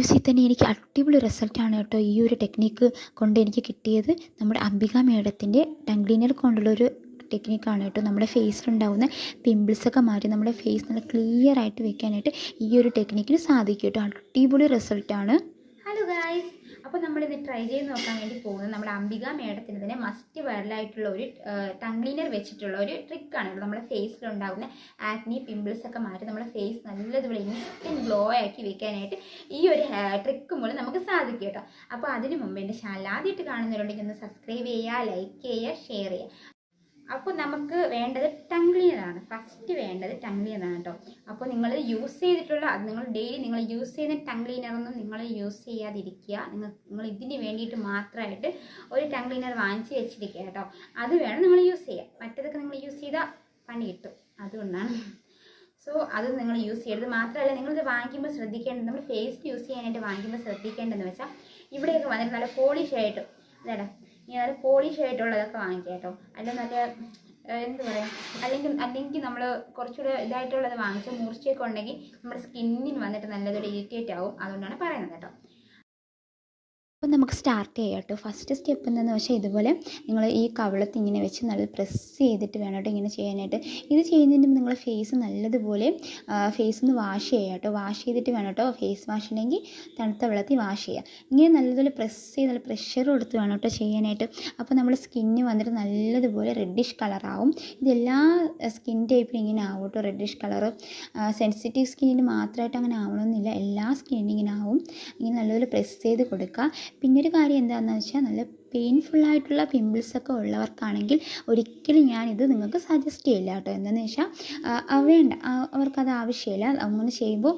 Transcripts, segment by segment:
യൂസിൽ തന്നെ എനിക്ക് അടിപൊളി റിസൾട്ടാണ് കേട്ടോ ഈ ഒരു ടെക്നിക്ക് കൊണ്ട് എനിക്ക് കിട്ടിയത്. നമ്മുടെ അംബിക മേഡത്തിന്റെ ടങ്ക്ലീനർ കൊണ്ടുള്ളൊരു ടെക്നിക്കാണ് കേട്ടോ നമ്മുടെ ഫേസിലുണ്ടാകുന്ന പിമ്പിൾസൊക്കെ മാറ്റി നമ്മുടെ ഫേസ് നല്ല ക്ലിയർ ആയിട്ട് വെക്കാനായിട്ട് ഈ ഒരു ടെക്നിക്കിന് സാധിക്കും കേട്ടോ. അടിപൊളി റിസൾട്ടാണ് അപ്പോൾ നമ്മളിത് ട്രൈ ചെയ്ത് നോക്കാൻ വേണ്ടി പോകുന്നത് നമ്മുടെ അംബിക മേഡത്തിന് തന്നെ മസ്റ്റ് വൈറലായിട്ടുള്ള ഒരു ടങ് വെച്ചിട്ടുള്ള ഒരു ട്രിക്കാണ് നമ്മുടെ ഫേസിലുണ്ടാകുന്ന ആക്നി പിമ്പിൾസ് ഒക്കെ മാറ്റി നമ്മുടെ ഫേസ് നല്ലതുപോലെ ഇൻസ്റ്റന്റ് ഗ്ലോ ആക്കി വെക്കാനായിട്ട് ഈ ഒരു ട്രിക്ക് മൂലം നമുക്ക് സാധിക്കും കേട്ടോ. അപ്പോൾ അതിന് മുമ്പ് എന്റെ ചാനൽ ആദ്യമായിട്ട് കാണുന്നവരുണ്ടെങ്കിൽ ഒന്ന് സബ്സ്ക്രൈബ് ചെയ്യുക ലൈക്ക് ചെയ്യുക ഷെയർ ചെയ്യുക. അപ്പോൾ നമുക്ക് വേണ്ടത് ടങ് ക്ലീനറാണ് ഫസ്റ്റ് വേണ്ടത് ടങ് ക്ലീനറാണ് കേട്ടോ അപ്പോൾ നിങ്ങൾ യൂസ് ചെയ്തിട്ടുള്ള അത് നിങ്ങൾ ഡെയിലി നിങ്ങൾ യൂസ് ചെയ്യുന്ന ടങ് ക്ലീനറൊന്നും നിങ്ങൾ യൂസ് ചെയ്യാതിരിക്കുക. നിങ്ങൾ നിങ്ങൾ ഇതിന് വേണ്ടിയിട്ട് മാത്രമായിട്ട് ഒരു ടങ് ക്ലീനർ വാങ്ങിച്ച് വെച്ചിരിക്കുക കേട്ടോ അത് വേണം നിങ്ങൾ യൂസ് ചെയ്യുക മറ്റേതൊക്കെ നിങ്ങൾ യൂസ് ചെയ്താൽ പണി കിട്ടും. അതുകൊണ്ടാണ്. സോ അത് നിങ്ങൾ യൂസ് ചെയ്യരുത്. മാത്രമല്ല നിങ്ങളിത് വാങ്ങിക്കുമ്പോൾ ശ്രദ്ധിക്കേണ്ടത് നമ്മൾ ഫേസ് യൂസ് ചെയ്യാനായിട്ട് വാങ്ങിക്കുമ്പോൾ ശ്രദ്ധിക്കേണ്ടതെന്ന് വെച്ചാൽ ഇവിടെയൊക്കെ വന്നിട്ട് നല്ല പോളിഷ് ആയിട്ട് ഇതാടാ ഇനി നല്ല പോളിഷ് ആയിട്ടുള്ളതൊക്കെ വാങ്ങിക്കുക കേട്ടോ. അല്ല നല്ല എന്ത് പറയാം? അല്ലെങ്കിൽ അല്ലെങ്കിൽ നമ്മൾ കുറച്ചുകൂടെ ഇതായിട്ടുള്ളത് വാങ്ങിച്ച് മൂർച്ചയൊക്കെ ഉണ്ടെങ്കിൽ നമ്മുടെ സ്കിന്നിന് വന്നിട്ട് നല്ലതൊരു ഇറിറ്റേറ്റ് ആവും. അതുകൊണ്ടാണ് പറയുന്നത് കേട്ടോ. അപ്പോൾ നമുക്ക് സ്റ്റാർട്ട് ചെയ്യാം കേട്ടോ. ഫസ്റ്റ് സ്റ്റെപ്പ് എന്താണെന്ന് വെച്ചാൽ ഇതുപോലെ നിങ്ങൾ ഈ കവളത്ത് ഇങ്ങനെ വെച്ച് നല്ല പ്രസ് ചെയ്തിട്ട് വേണം കേട്ടോ ഇങ്ങനെ ചെയ്യാനായിട്ട്. ഇത് ചെയ്യുന്നതിന് നിങ്ങൾ ഫേസ് നല്ലതുപോലെ ഫേസ് ഒന്ന് വാഷ് ചെയ്യുക കേട്ടോ. വാഷ് ചെയ്തിട്ട് വേണം കേട്ടോ ഫേസ് വാഷ് ഉണ്ടെങ്കിൽ തണുത്ത വെള്ളത്തിൽ വാഷ് ചെയ്യുക ഇങ്ങനെ നല്ലതുപോലെ പ്രസ് ചെയ്ത് നല്ല പ്രഷർ കൊടുത്ത് വേണം കേട്ടോ ചെയ്യാനായിട്ട്. അപ്പോൾ നമ്മുടെ സ്കിന്ന് വന്നിട്ട് നല്ലതുപോലെ റെഡിഷ് കളറാവും ഇതെല്ലാ സ്കിൻ ടൈപ്പിലും ഇങ്ങനെ ആവും കേട്ടോ റെഡിഷ് കളറ് സെൻസിറ്റീവ് സ്കിന്നിന് മാത്രമായിട്ട് അങ്ങനെ ആവണമെന്നില്ല എല്ലാ സ്കിന്നിനും ആവും. ഇങ്ങനെ നല്ലതുപോലെ പ്രസ് ചെയ്ത് കൊടുക്കുക പിന്നെ ഒരു കാര്യം എന്താണെന്ന് വെച്ചാൽ നല്ല പെയിൻഫുൾ ആയിട്ടുള്ള പിമ്പിൾസ് ഒക്കെ ഉള്ളവർക്കാണെങ്കിൽ ഒരിക്കലും ഞാനിത് നിങ്ങൾക്ക് സജസ്റ്റ് ചെയ്യില്ല കേട്ടോ. എന്താണെന്ന് വെച്ചാൽ വേണ്ട. അവർക്കത് ആവശ്യമില്ല. അങ്ങനെ ചെയ്യുമ്പോൾ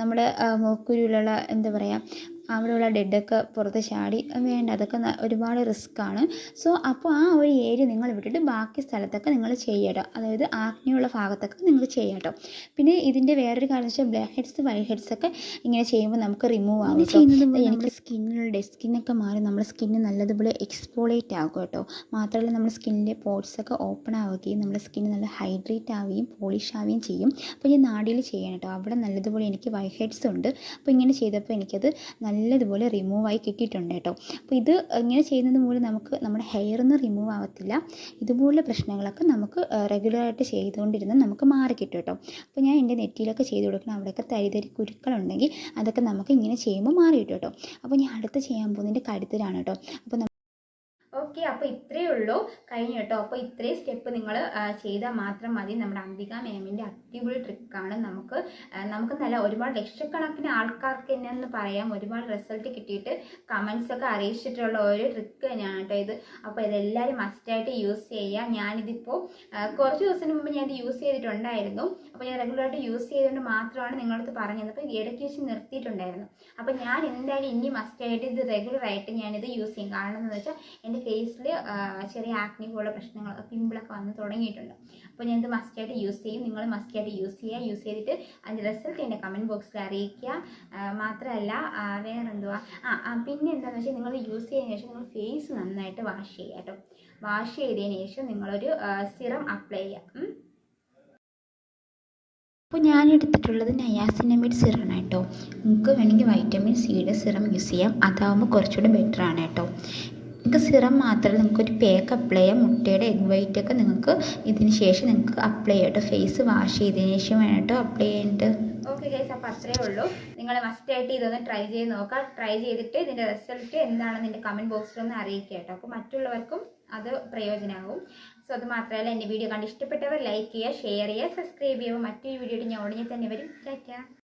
നമ്മുടെ മൂക്കുരുവിലുള്ള എന്താ പറയുക അവിടെയുള്ള ഡെഡൊക്കെ പുറത്ത് ചാടി വേണ്ട. അതൊക്കെ ഒരുപാട് റിസ്ക് ആണ്. സോ അപ്പോൾ ആ ഒരു ഏരിയ നിങ്ങൾ വിട്ടിട്ട് ബാക്കി സ്ഥലത്തൊക്കെ നിങ്ങൾ ചെയ്യട്ടോ അതായത് ആഗ്നിയുള്ള ഭാഗത്തൊക്കെ നിങ്ങൾ ചെയ്യട്ടോ പിന്നെ ഇതിന്റെ വേറൊരു കാര്യം വെച്ചാൽ ബ്ലാക്ക് ഹെഡ്സ് വൈറ്റ് ഹെഡ്സ് ഒക്കെ ഇങ്ങനെ ചെയ്യുമ്പോൾ നമുക്ക് റിമൂവ് ആവും ചെയ്യുന്നത് എനിക്ക് സ്കിന്നിലുള്ള ഡെഡ് സ്കിന്നൊക്കെ മാറി നമ്മുടെ സ്കിന്ന് നല്ലതുപോലെ എക്സ്പോളേറ്റ് ആകും കേട്ടോ. മാത്രമല്ല നമ്മുടെ സ്കിന്നിന്റെ പോർട്സ് ഒക്കെ ഓപ്പൺ ആവുകയും നമ്മുടെ സ്കിന്ന് നല്ല ഹൈഡ്രേറ്റ് ആവുകയും പോളിഷ് ആവുകയും ചെയ്യും. അപ്പോൾ ഞാൻ നാടിയിൽ ചെയ്യണം കേട്ടോ. അവിടെ നല്ലതുപോലെ എനിക്ക് വൈറ്റ് ഹെഡ്സ് ഉണ്ട്. അപ്പോൾ ഇങ്ങനെ ചെയ്തപ്പോൾ എനിക്കത് നല്ലതുപോലെ റിമൂവ് ആയി കിട്ടിയിട്ടുണ്ട് കേട്ടോ. അപ്പോൾ ഇത് ഇങ്ങനെ ചെയ്യുന്നത് മൂലം നമുക്ക് നമ്മുടെ ഹെയർ ഒന്നും റിമൂവ് ആവത്തില്ല. ഇതുപോലുള്ള പ്രശ്നങ്ങളൊക്കെ നമുക്ക് റെഗുലറായിട്ട് ചെയ്തുകൊണ്ടിരുന്ന് നമുക്ക് മാറി കിട്ടും കേട്ടോ. അപ്പോൾ ഞാൻ എന്റെ നെറ്റിയിലൊക്കെ ചെയ്ത് കൊടുക്കണം. അവിടെയൊക്കെ തരിതരി തരി കുരുക്കളുണ്ടെങ്കിൽ അതൊക്കെ നമുക്ക് ഇങ്ങനെ ചെയ്യുമ്പോൾ മാറി കിട്ടും കേട്ടോ. അപ്പോൾ ഞാൻ അടുത്ത് ചെയ്യാൻ പോകുന്നതിന്റെ കഴുത്തിലാണ് കേട്ടോ. അപ്പോൾ ഓക്കെ അപ്പോൾ ഇത്രയേ ഉള്ളൂ. കഴിഞ്ഞു കേട്ടോ. അപ്പോൾ ഇത്രയും സ്റ്റെപ്പ് നിങ്ങൾ ചെയ്താൽ മാത്രം മതി. നമ്മുടെ അംബിക മാമിന്റെ അടിപൊളി ട്രിക്കാണ് നമുക്ക് നമുക്ക് നല്ല ഒരുപാട് ലക്ഷക്കണക്കിന് ആൾക്കാർക്ക് തന്നെ എന്ന് പറയാം. ഒരുപാട് റിസൾട്ട് കിട്ടിയിട്ട് കമൻസ് ഒക്കെ അറിയിച്ചിട്ടുള്ള ഒരു ട്രിക്ക് തന്നെയാണ് കേട്ടോ ഇത്. അപ്പോൾ ഇതെല്ലാവരും മസ്റ്റായിട്ട് യൂസ് ചെയ്യുക. ഞാനിതിപ്പോൾ കുറച്ച് ദിവസത്തിന് മുമ്പ് ഞാൻ ഇത് യൂസ് ചെയ്തിട്ടുണ്ടായിരുന്നു. അപ്പോൾ ഞാൻ റെഗുലറായിട്ട് യൂസ് ചെയ്തുകൊണ്ട് മാത്രമാണ് നിങ്ങളടുത്ത് പറഞ്ഞത്. അപ്പോൾ ഇടയ്ക്ക് വെച്ച് നിർത്തിയിട്ടുണ്ടായിരുന്നു. അപ്പോൾ ഞാൻ എന്തായാലും ഇനി മസ്റ്റായിട്ട് ഇത് റെഗുലറായിട്ട് ഞാനിത് യൂസ് ചെയ്യും. കാരണം എന്താണെന്ന് വെച്ചാൽ എന്റെ ഫേസിൽ ചെറിയ ആക്നി പോലുള്ള പ്രശ്നങ്ങൾ പിമ്പിളൊക്കെ വന്ന് തുടങ്ങിയിട്ടുണ്ട്. അപ്പോൾ ഞാനിത് മസ്റ്റായിട്ട് യൂസ് ചെയ്യും. നിങ്ങൾ മസ്റ്റായിട്ട് യൂസ് ചെയ്യുക യൂസ് ചെയ്തിട്ട് അതിന്റെ റിസൾട്ട് എന്റെ കമന്റ് ബോക്സിൽ അറിയിക്കുക. മാത്രമല്ല ആ, വേറെ എന്തുവാ ആ ആ, പിന്നെ എന്താണെന്ന് വെച്ചാൽ നിങ്ങൾ യൂസ് ചെയ്തതിന് ശേഷം നിങ്ങൾ ഫേസ് നന്നായിട്ട് വാഷ് ചെയ്യുക കേട്ടോ. വാഷ് ചെയ്തതിന് ശേഷം നിങ്ങളൊരു സിറം അപ്ലൈ ചെയ്യുക അപ്പോൾ ഞാൻ എടുത്തിട്ടുള്ളത് നയാസിനമിഡ് സിറാണ് കേട്ടോ. നിങ്ങൾക്ക് വേണമെങ്കിൽ വൈറ്റമിൻ സിയുടെ സിറം യൂസ് ചെയ്യാം. അതാവുമ്പോൾ കുറച്ചുകൂടി ബെറ്റർ ആണ് കേട്ടോ. നിങ്ങൾക്ക് സിറം മാത്രമല്ല നിങ്ങൾക്ക് ഒരു പേക്ക് അപ്ലൈ ചെയ്യാം. മുട്ടയുടെ എഗ് വൈറ്റ് ഒക്കെ നിങ്ങൾക്ക് ഇതിന് ശേഷം നിങ്ങൾക്ക് അപ്ലൈ ചെയ്യട്ടോ ഫേസ് വാഷ് ചെയ്തതിന് ശേഷം വേണം അപ്ലൈ ചെയ്യേണ്ടത് ഓക്കെ ഗൈസ് അപ്പോൾ അത്രേ ഉള്ളൂ. നിങ്ങൾ മസ്റ്റ് ആയിട്ട് ഇതൊന്ന് ട്രൈ ചെയ്ത് നോക്കുക. ട്രൈ ചെയ്തിട്ട് ഇതിന്റെ റിസൾട്ട് എന്താണെന്ന് എന്റെ കമന്റ് ബോക്സിലൊന്ന് അറിയിക്കുക കേട്ടോ. അപ്പോൾ മറ്റുള്ളവർക്കും അത് പ്രയോജനമാകും സോ അത് മാത്രമല്ല എന്റെ വീഡിയോ കണ്ട് ഇഷ്ടപ്പെട്ടവർ ലൈക്ക് ചെയ്യുക ഷെയർ ചെയ്യുക സബ്സ്ക്രൈബ് ചെയ്യുക. മറ്റൊരു വീഡിയോയിട്ട് ഞാൻ ഉടനെ തന്നെ വരും. ടാറ്റാ